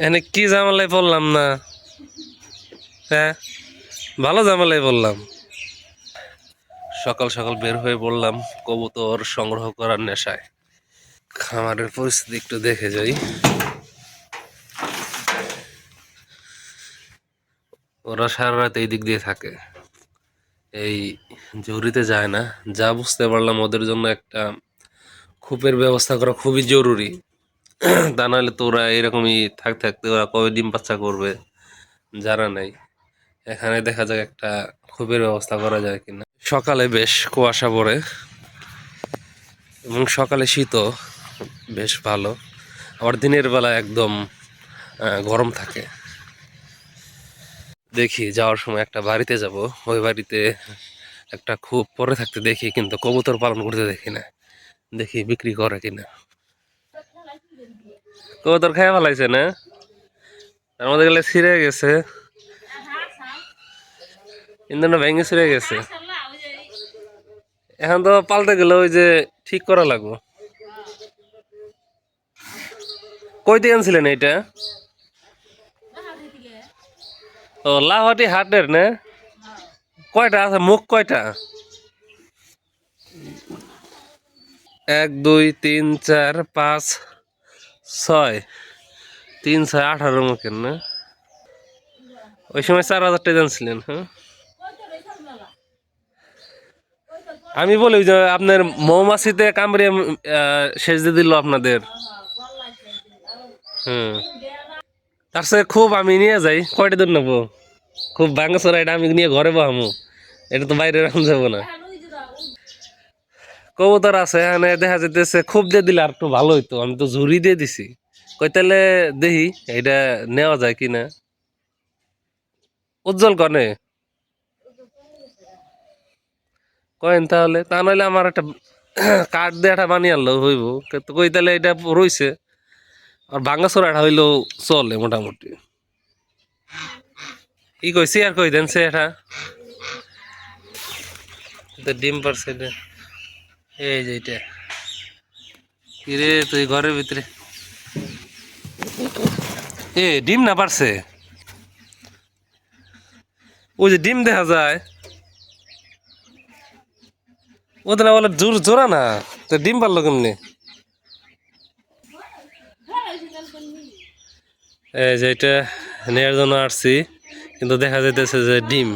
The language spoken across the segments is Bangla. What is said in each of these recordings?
এখানে কি জামালায় পড়লাম না? হ্যাঁ? ভালো জামালায় বললাম সকাল সকাল বের হয়ে পড়লাম কবুতর সংগ্রহ করার নেশায়। খামারের পরিস্থিতি একটু দেখে যাই। ওরা সারা রাত এই দিক দিয়ে থাকে। এই জরুরিতে যায় না। যা বুঝতে পারলাম ওদের জন্য একটা খুপের ব্যবস্থা করা খুবই জরুরি। তা নাহলে তো ওরা এরকমই থাক থাকতে ওরা কবে ডিম বাচ্চা করবে যারা নাই। এখানে দেখা যাক একটা খুপের ব্যবস্থা করা যায় কিনা। সকালে বেশ কুয়াশা পড়ে এবং সকালে শীতও বেশ ভালো, আবার দিনের বেলা একদম গরম থাকে। দেখি যাওয়ার সময় একটা বাড়িতে যাব, ওই বাড়িতে একটা খুব পরে থাকতে দেখি, কিন্তু কবুতর পালন করতে দেখি না। দেখি বিক্রি করে কিনা। কবুতর খাই ফেলাইছে না? তার মধ্যে গেলে ছিঁড়ে গেছে। ইন্ধনটা ভেঙে ছিঁড়ে গেছে। এখন তো পাল্টে গেলে ওই যে ঠিক করা লাগবো। কই দিয়ে আনছিলেন এটা ও লাহটি হাটের না? কয়টা আছে? মুখ কয়টা? এক, দুই, তিন, চার, পাঁচ ছয়। তিন ছয় আঠারো মুখের না? ওই সময় চার হাজার টাকা জানছিলেন হ্যাঁ? আমি বলি যে আপনার মৌমাছিতে কামড়ে আহ, শেষ দিয়ে দিল আপনাদের। হুম। তার সাথে খুব আমি নিয়ে যাই কয়টা দিন নেব? খুব ভাঙ্গাচোরা এটা আমি নিয়ে ঘরে বহামু। এটা তো বাইরে রাখা যাব না। কবুতর আছে, এখানে দেখা যেতেছে খুব দিয়ে দিলে আর একটু ভালো হইতো। আমি তো ঝুড়ি দিয়ে দিছি। কই তাহলে দেখি এটা নেওয়া যায় কিনা উজ্জ্বল কনে? কয়েন তাহলে, তা নইলে আমার একটা কাঠ দিয়ে একটা বানিয়ে আনলো হইব। কিন্তু কই তাহলে এটা রইছে। আর ভাঙ্গাচোরাটা হইলেও চলে মোটামুটি। ই কইছি আর কই দেন সে এটা ডিম পারছে, এটা। এই যে এটা। কিরে, তুই ঘরের ভিতরে? এ, ডিম না পারছে? ওই যে ডিম দেখা যায়। ওদের না বলে জোর জোরা না? তো ডিম পারল কেমনি? এই যে এটা নেওয়ার জন্য আসছি, কিন্তু দেখা যাইতেছে যে ডিম।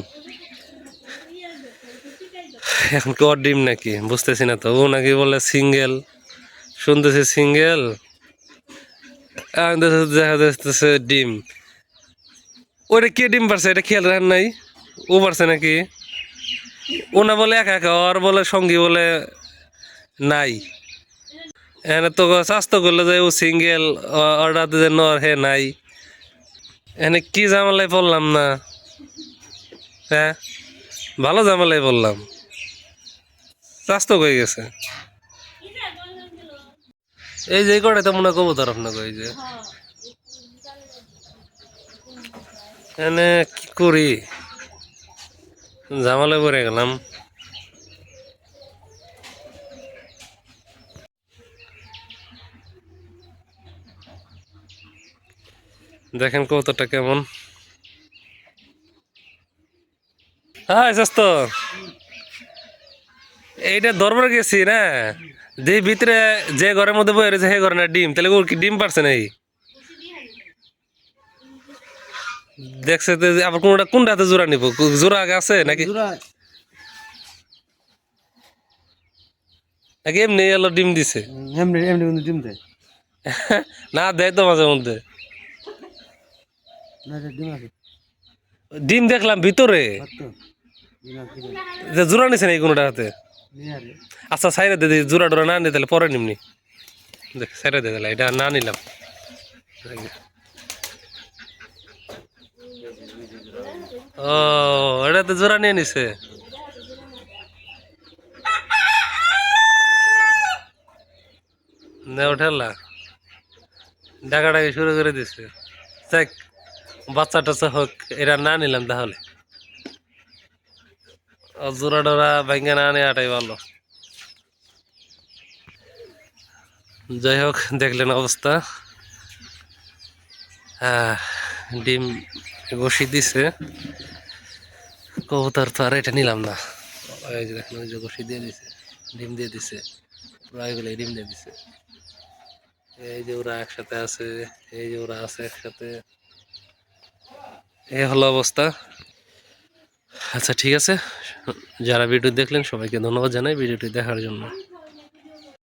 এখন কি ওর ডিম নাকি? বুঝতেছি না তো। ও নাকি বলে সিঙ্গেল। শুনতেছি সিঙ্গেল। দেখা যাচ্ছে ডিম। ওটা কে ডিম পারছে? এটা খেয়াল রাখেন নাই? ও পারছে নাকি? ও না বলে একা একা, ওর বলে সঙ্গী বলে নাই। এনে তো স্বাস্থ্য করলে যে ও সিঙ্গেল অর্ডার যে নর হে নাই। এনে কি জামালাই পড়লাম না? হ্যাঁ? ভালো জামালাই বললাম স্বাস্থ্য হয়ে গেছে। এই যে করে তো মনে কবুতর আপনাকে, এই যে। এনে কি করি? জামালে পরে গেলাম। দেখেন কবুতরটা কেমন। হ্যাঁ স্বাস্থ্য এইটা দরবার গেছি না? যে ভিতরে যে ঘরের মধ্যে বয়ে রয়েছে সে ঘরে না ডিম। তাহলে ওর কি ডিম পারছে নাই দেখছে তো আবার কোনটা কোনটা হাতে জোড়া নিব? জোড়া আগে আছে নাকি? নাকি এমনি এলো ডিম দিছে? এমনি এমনি কিন্তু ডিম দেয়। না দেয় তো মাঝে মধ্যে। ডিম দেখলাম ভিতরে। জোড়া নিছে নাকি কোনোটা হাতে? আচ্ছা সাইরে দে দে, জোড়া ডোরা না তাহলে পরে নিমনি। দেখ সাইরে দে তাহলে এটা না নিলাম। ও এটা তো জোড়া নিয়ে নিছে। নে ওঠালা ডাকাডাকি শুরু করে দিছে। দেখ বাচ্চা টাচ্চা হোক এটা না নিলাম তাহলে। জোড়া ডোরা ভাঙ্গা না আটাই ভালো। যাই হোক, দেখলেন অবস্থা। ডিম বসিয়ে দিছে। কবুতর তো আর এটা নিলাম না। ওই যে বসি দিয়ে দিছে, ডিম দিয়ে দিছে। প্রায়গুলো ডিম দিয়ে দিছে। এই যে ওরা একসাথে আছে, এই যে ওরা আছে একসাথে। এই হলো অবস্থা। আচ্ছা ঠিক আছে। যারা ভিডিও দেখলেন সবাইকে ধন্যবাদ জানাই ভিডিওটি দেখার জন্য।